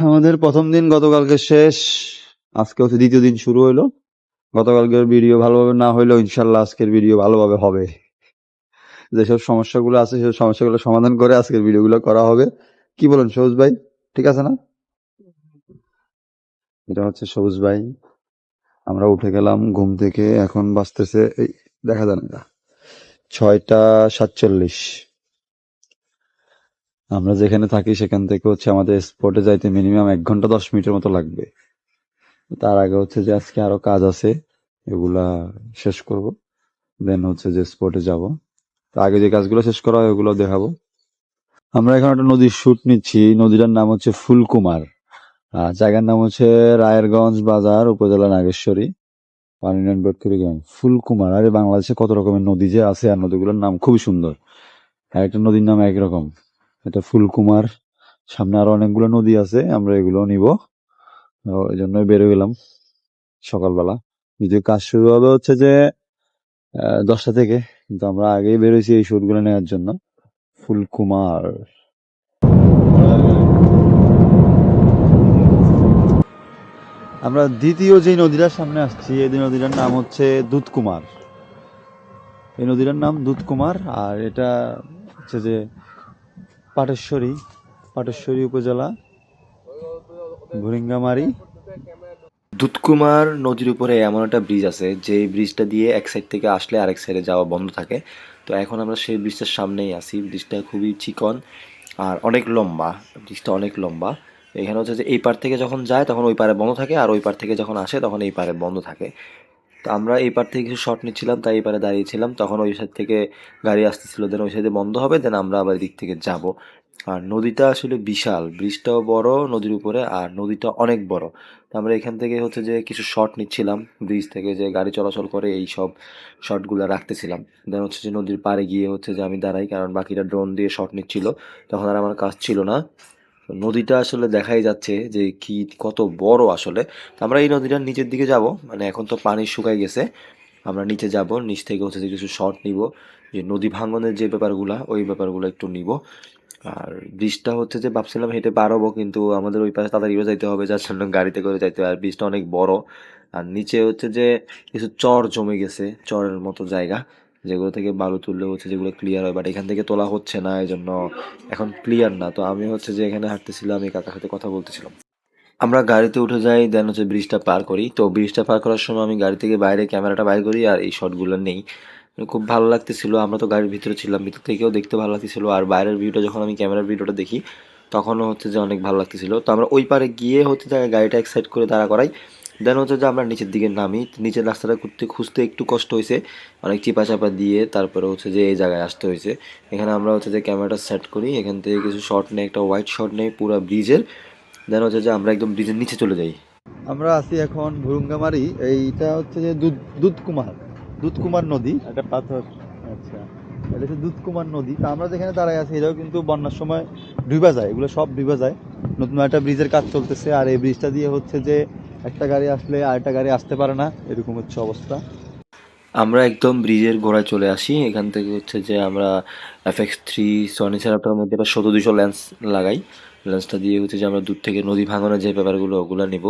আমাদের প্রথম দিন গতকালকে শেষ। আজকে হচ্ছে দ্বিতীয় দিন শুরু হইল। গতকালকের ভিডিও ভালোভাবে না হইলেও ইনশাল্লাহ আজকের ভিডিও ভালোভাবে হবে। যেসব সমস্যাগুলো আছে, সেই সমস্যাগুলো সমাধান করে আজকের ভিডিওগুলো করা হবে। কি বলেন সবুজ ভাই? ঠিক আছে না? এটা হচ্ছে সবুজ ভাই। আমরা উঠে গেলাম, ঘুম থেকে এখন বাঁচতেছে এই, দেখা যায় না। ছয়টা সাতচল্লিশ। আমরা যেখানে থাকি সেখান থেকে হচ্ছে আমাদের স্পটে যাইতে মিনিমাম এক ঘণ্টা দশ মিনিটের মতো লাগবে। তার আগে হচ্ছে যে আজকে আরও কাজ আছে, এগুলা শেষ করব। দেন হচ্ছে যে স্পটে যাব। তার আগে যে কাজগুলো শেষ করা হয় ওগুলো দেখাবো। আমরা এখন একটা নদীর শুট নিচ্ছি। নদীটার নাম হচ্ছে ফুলকুমার। জায়গার নাম হচ্ছে রায়েরগঞ্জ বাজার, উপজেলা নাগেশ্বরী। ফুলকুমার। আরে বাংলাদেশে কত রকমের নদী যে আছে আর নদীগুলোর নাম খুবই সুন্দর। একটা নদীর নাম একরকম। এটা ফুলকুমার। সামনে আরও অনেকগুলো নদী আছে, আমরা এগুলো নিব। এই জন্যই বেরো গেলাম সকালবেলা। যদিও কাজ শুরু হবে হচ্ছে যে দশটা থেকে। কিন্তু আমরা আগেই বেরোইছি এই শুটগুলো নেওয়ার জন্য। ফুলকুমার। আমরা দ্বিতীয় যে নদীটার সামনে আসছি, এই নদীটার নাম হচ্ছে দুধকুমার। এই নদীটার নাম দুধকুমার, আর এটা হচ্ছে যে পাটেশ্বরী পাটেশ্বরী উপজেলা, ভুরিঙ্গামারি। দুধকুমার নদীর উপরে এমন একটা ব্রিজ আছে যে ব্রিজটা দিয়ে এক সাইড থেকে আসলে আরেক সাইডে যাওয়া বন্ধ থাকে। তো এখন আমরা সেই ব্রিজটার সামনেই আছি। ব্রিজটা খুবই চিকন আর অনেক লম্বা ব্রিজটা অনেক লম্বা। এখানে হচ্ছে যে এই পার থেকে যখন যায়, তখন ওই পারে বন্ধ থাকে আর ওই পার থেকে যখন আসে, তখন এই পারে বন্ধ থাকে। তো আমরা এই পার থেকে কিছু শর্ট নিচ্ছিলাম, তাই এই পারে দাঁড়িয়েছিলাম। তখন ওই সাইড থেকে গাড়ি আসতেছিল দেন ওই সাইডে বন্ধ হবে দেন আমরা আবার দিক থেকে যাব। আর নদীটা আসলে বিশাল, ব্রিজটাও বড়, নদীর উপরে, আর নদীটা অনেক বড়। তো আমরা এখান থেকে হচ্ছে যে কিছু শর্ট নিচ্ছিলাম, ব্রিজ থেকে যে গাড়ি চলাচল করে এই সব শর্টগুলো রাখতেছিলাম। দেন হচ্ছে যে নদীর পাড়ে গিয়ে হচ্ছে যে আমি দাঁড়াই, কারণ বাকিটা ড্রোন দিয়ে শর্ট নিচ্ছিল। তখন আর আমার কাজ ছিল না। নদীটা আসলে দেখাই যাচ্ছে যে কি, কত বড় আসলে। তো আমরা এই নদীটার নিচের দিকে যাব মানে এখন তো পানি শুকাই গেছে। আমরা নিচে যাব, নিচ থেকে হচ্ছে কিছু শর্ট নিব, যে নদী ভাঙনের যে ব্যাপারগুলা, ওই ব্যাপারগুলো একটু নিব। আর ব্রিজটা হচ্ছে যে ভাবছিলাম হেঁটে পারব, কিন্তু আমাদের ওই পাশে তাড়াতাড়িও যাইতে হবে, যার জন্য গাড়িতে করে যাইতে হবে আর ব্রিজটা অনেক বড়। আর নিচে হচ্ছে যে কিছু চর জমে গেছে, চরের মতো জায়গা। যেগুলো থেকে বালু তুললে হচ্ছে যেগুলো ক্লিয়ার হয় বাট এখান থেকে তোলা হচ্ছে না এই জন্য এখন ক্লিয়ার না। তো আমি হচ্ছে যে এখানে হাঁটতেছিলাম, এই কাকার সাথে কথা বলতেছিলাম। আমরা গাড়িতে উঠে যাই দেন হচ্ছে ব্রিজটা পার করি। তো ব্রিজটা পার করার সময় আমি গাড়ি থেকে বাইরে ক্যামেরাটা বাইর করি আর এই শটগুলো নেই। খুব ভালো লাগতেছিল, আমরা তো গাড়ির ভিতরে ছিলাম, ভিতর থেকেও দেখতে ভালো লাগতেছিল। আর বাইরের ভিউটা যখন আমি ক্যামেরার ভিডিওটা দেখি, তখনও হচ্ছে যে অনেক ভালো লাগতেছিল। তো আমরা ওই পারে গিয়ে হচ্ছে গাড়িটা এক সাইড করে দাঁড়া করাই। দেন হচ্ছে যে আমরা নিচের দিকে নামি নিচের রাস্তাটা করতে খুঁজতে একটু কষ্ট হয়েছে। অনেক চিপা চাপা দিয়ে তারপরে হচ্ছে যে এই জায়গায় আসতে হয়েছে। এখানে আমরা হচ্ছে যে ক্যামেরাটা সেট করি এখান থেকে কিছু শট নেই একটা হোয়াইট শট নেই পুরো ব্রিজের দেন হচ্ছে যে আমরা একদম ব্রিজের নিচে চলে যাই। আমরা আছি এখন ভুরুঙ্গামারি এইটা হচ্ছে যে দুধ দুধকুমার দুধকুমার নদী। একটা পাথর। আচ্ছা এটা হচ্ছে দুধকুমার নদী। তা আমরা যেখানে দাঁড়ায় আছি এটাও কিন্তু বন্যার সময় ডুবা যায় এগুলো সব ডুবা যায়। নতুন একটা ব্রিজের কাজ চলতেছে আর এই ব্রিজটা দিয়ে হচ্ছে যে একটা গাড়ি আসলে আরেকটা গাড়ি আসতে পারে না, এরকম হচ্ছে অবস্থা। আমরা একদম ব্রিজের গোড়ায় চলে আসি, এখান থেকে হচ্ছে যে আমরা এফ এক্স থ্রি সনি সেরাপটার মধ্যে একটা শত দুশো লেন্স লাগাই। লেন্সটা দিয়ে হচ্ছে যে আমরা দূর থেকে নদী ভাঙনের যে ব্যাপারগুলো, ওগুলো নেব।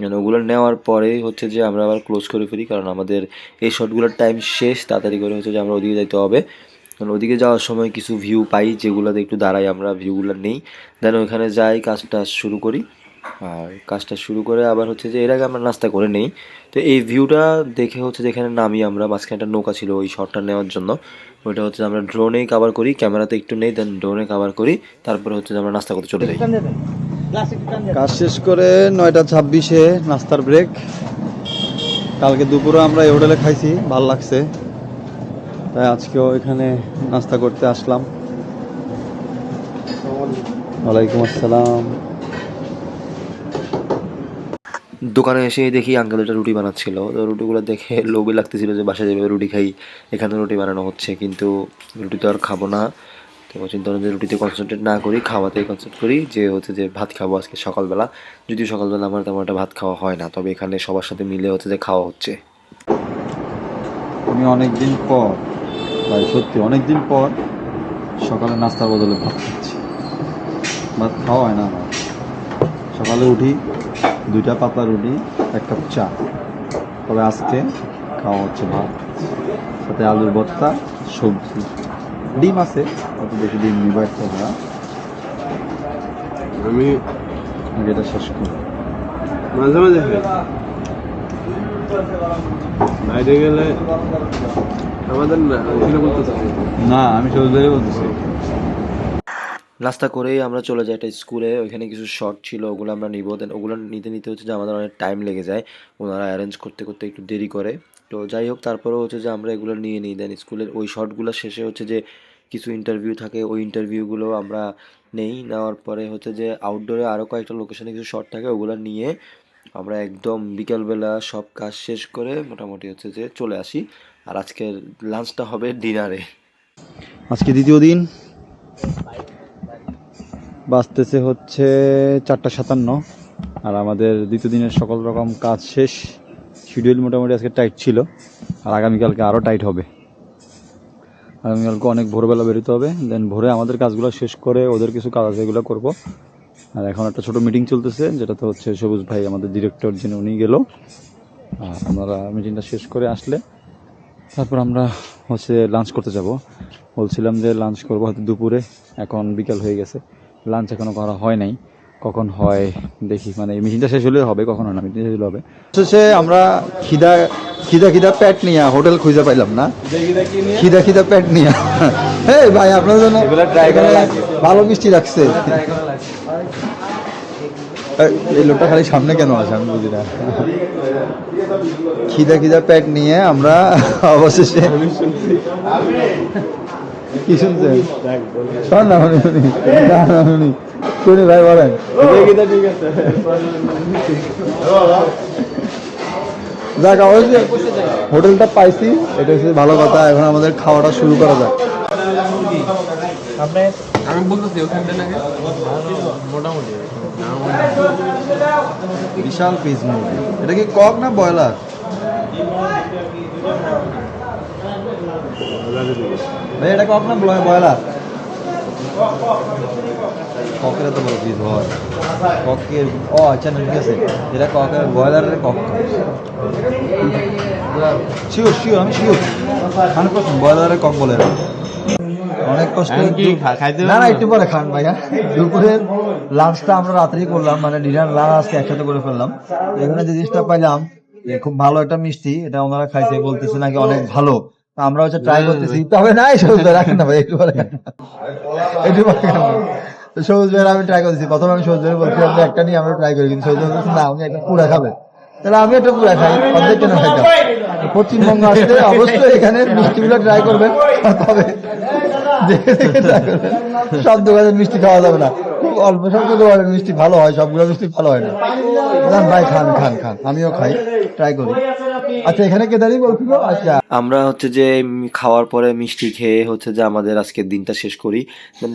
মানে ওগুলো নেওয়ার পরে হচ্ছে যে আমরা আবার ক্লোজ করে ফেলি, কারণ আমাদের এই শটগুলোর টাইম শেষ, তাড়াতাড়ি করে হচ্ছে যে আমরা ওদিকে যাইতে হবে। কারণ ওদিকে যাওয়ার সময় কিছু ভিউ পাই, যেগুলোতে একটু দাঁড়াই আমরা ভিউগুলো নেই। দেন ওইখানে যাই, কাজটা শুরু করি। আর কাজটা শুরু করে আবার হচ্ছে যে এর আগে আমরা নাস্তা করে নেই। তো এই ভিউটা দেখে হচ্ছে যেখানে নামি আমরা মাঝখানে একটা নৌকা ছিল ওই শটটা নেওয়ার জন্য। ওইটা হচ্ছে আমরা ড্রোনেই কাভার করি, ক্যামেরাতে একটু নেই দেন ড্রোনে কাভার করি, তারপরে হচ্ছে আমরা নাস্তা করতে চলে যাই। কাজ শেষ করে নয়টা ছাব্বিশে নাস্তার ব্রেক কালকে দুপুরে আমরা এই হোটেলে খাইছি, ভালো লাগছে। তাই আজকেও এখানে নাস্তা করতে আসলাম। ওয়ালাইকুম আসসালাম। দোকানে এসে দেখি আঙ্কেল একটা রুটি বানাচ্ছিল। তো রুটিগুলো দেখে লোভে লাগতেছিল যে বাসায় যাবে রুটি খাই, এখানে রুটি বানানো হচ্ছে। কিন্তু রুটি তো আর খাব না। তো চিন্তা যে রুটিতে কনসেন্ট্রেট না করি, খাওয়াতেই কনসেন্ট্রেট করি। যে হচ্ছে যে ভাত খাব আজকে সকালবেলা। যদিও সকালবেলা আমার তেমন একটা ভাত খাওয়া হয় না, তবে এখানে সবার সাথে মিলে হচ্ছে যে খাওয়া হচ্ছে। আমি অনেকদিন পর, ভাই সত্যি অনেকদিন পর সকালে নাস্তার বদলে ভাত খাচ্ছি। ভাত খাওয়া হয় না আমার। সকালে উঠি দুইটা পাতলা রুটি এক কাপ চা। তবে আজকে খাওয়া হচ্ছে ভাত সাথে আলুর ভর্তা সবজি। ডিম আছে অত বেশি ডিম নিব একটা ভরা আমি এটা শেষ করি। মাঝে মাঝে বাইরে গেলে আমাদের না না আমি সবুজ বলতেছি নাস্তা করেই আমরা চলে যাই একটা স্কুলে ওইখানে কিছু শর্ট ছিল, ওগুলো আমরা নিব। দেন ওগুলো নিতে নিতে হচ্ছে যে আমাদের অনেক টাইম লেগে যায়। ওনারা অ্যারেঞ্জ করতে করতে একটু দেরি করে। তো যাই হোক, তারপরেও হচ্ছে যে আমরা এগুলো নিয়ে নিই। দেন স্কুলের ওই শর্টগুলো শেষে হচ্ছে যে কিছু ইন্টারভিউ থাকে। ওই ইন্টারভিউগুলো আমরা নেই। নেওয়ার পরে হচ্ছে যে আউটডোরে আরও কয়েকটা লোকেশনে কিছু শর্ট থাকে, ওগুলো নিয়ে আমরা একদম বিকালবেলা সব কাজ শেষ করে মোটামুটি হচ্ছে যে চলে আসি। আর আজকের লাঞ্চটা হবে ডিনারে আজকে দ্বিতীয় দিন। বাজতেছে হচ্ছে চারটা সাতান্ন। আর আমাদের দ্বিতীয় দিনের সকল রকম কাজ শেষ। শিডিউল মোটামুটি আজকে টাইট ছিল। আর আগামীকালকে আরও টাইট হবে। আগামীকালকে অনেক ভোরবেলা বেরোতে হবে। দেন ভোরে আমাদের কাজগুলো শেষ করে ওদের কিছু কাজ আছে এগুলো করব। আর এখন একটা ছোট মিটিং চলতেছে যেটাতে হচ্ছে সবুজ ভাই আমাদের ডিরেক্টর যিনি উনি গেল। আর আমরা মিটিংটা শেষ করে আসলে তারপর আমরা হচ্ছে লাঞ্চ করতে যাব। বলছিলাম যে লাঞ্চ করব হয়তো দুপুরে। এখন বিকাল হয়ে গেছে। লাঞ্চ এখনও করা হয় নাই। কখন হয় দেখি। মানে মিটিংটা শেষ হলে হবে কখন হয় না মিটিং শেষ হলে হবে। শেষে আমরা খিদা খিদা খিদা পেট নিয়ে হোটেল খুঁজে পাইলাম না। খিদা খিদা পেট নিয়ে। ভাই আপনার জন্য ভালো মিষ্টি রাখছে। এই- লোকটা খালি সামনে কেন আছে আমি বুঝি না। খিদা খিদা পেট নিয়ে আমরা অবশেষে কি শুনছেন শোন না শুনি শুনি না, না, শুনি শুনি ভাই বলেন। ঠিক আছে। যাক অবশ্যই হোটেলটা পাইছি এটা হচ্ছে ভালো কথা এখন আমাদের খাওয়াটা শুরু করা যাক। আমি বলতেছি ওখানটা নাকি মোটামুটি। বিশাল পিস মুরগি এটা কি কক না ব্রয়লার? ভাই এটা কক না ব্রয়লার? ককের এত বড় পিস হয় ককের ও আচ্ছা ঠিক আছে। এটা ককের ব্রয়লারের কক। শিওর শিওর আমি শিওর হান্ড্রেড পার্সেন্ট ব্রয়লারের কক বলে অনেক কষ্ট না না একটু পরে খান ভাইয়া। দুপুরের লাঞ্চটা আমরা রাত্রেই করলাম মানে ডিনার লাঞ্চ আজকে একসাথে করে ফেললাম। এখানে যে জিনিসটা পাইলাম খুব ভালো একটা মিষ্টি এটা ওনারা খাইছে বলতেছে নাকি অনেক ভালো। তা আমরা হচ্ছে ট্রাই করতেছি। তবে না এই সবুজ ভাই রাখেন না ভাই একটু পরে। একটু পরে সবুজ ভাই আমি ট্রাই করতেছি। প্রথমে আমি সবুজ ভাই বলছি আপনি একটা নিয়ে আমরা ট্রাই করি। কিন্তু সবুজ ভাই না আমি একটা পুরা খাবে। তাহলে আমি একটা পুরা খাই অর্ধেক কেন খাইতাম পশ্চিমবঙ্গ আসলে অবশ্যই এখানে মিষ্টিগুলো ট্রাই করবেন তবে সব দোকানের মিষ্টি খাওয়া যাবে না। খুব অল্প, সব দোকানের মিষ্টি ভালো হয়, সবগুলো মিষ্টি ভালো হয় না। ভাই, খান খান খান। আমিও খাই ট্রাই করি। আচ্ছা এখানে কে দাঁড়িয়ে বলছিল আচ্ছা। আমরা হচ্ছে যে খাওয়ার পরে মিষ্টি খেয়ে হচ্ছে যে আমাদের আজকের দিনটা শেষ করি।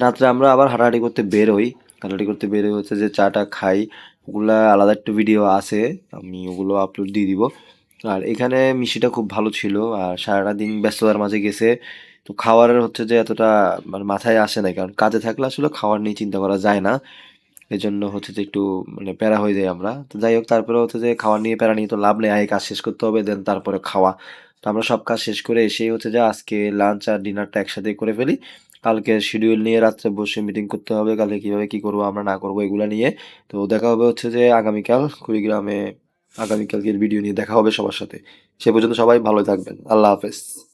রাত্রে আমরা আবার হাঁটাহাঁটি করতে বের হই। হাঁটাহাঁটি করতে বের হই হচ্ছে যে চাটা খাই। ওগুলা আলাদা একটা ভিডিও আছে, আমি ওগুলো আপলোড দিয়ে দিব। আর এখানে মিষ্টিটা খুব ভালো ছিল, আর সারাটা দিন ব্যস্ততার মাঝে গেছে। তো খাওয়ারের হচ্ছে যে এতটা মানে মাথায় আসে না কারণ কাজে থাকলে আসলে খাওয়ার নিয়ে চিন্তা করা যায় না। এই জন্য হচ্ছে যে একটু মানে প্যারা হয়ে যায় আমরা। তো যাই হোক, তারপরে হচ্ছে যে খাওয়ার নিয়ে প্যারা নিয়ে তো লাভ নেই, আগে কাজ শেষ করতে হবে, দেন তারপরে খাওয়া। তো আমরা সব কাজ শেষ করে এসেই হচ্ছে যে আজকে লাঞ্চ আর ডিনারটা একসাথে করে ফেলি। কালকে শিডিউল নিয়ে রাত্রে বসে মিটিং করতে হবে, কালকে কীভাবে কী করব, আমরা না করব, এগুলো নিয়ে। তো দেখা হবে হচ্ছে যে আগামীকাল কুড়িগ্রামে আগামীকালকের ভিডিও নিয়ে দেখা হবে সবার সাথে। সে পর্যন্ত সবাই ভালো থাকবেন। আল্লাহ হাফেজ।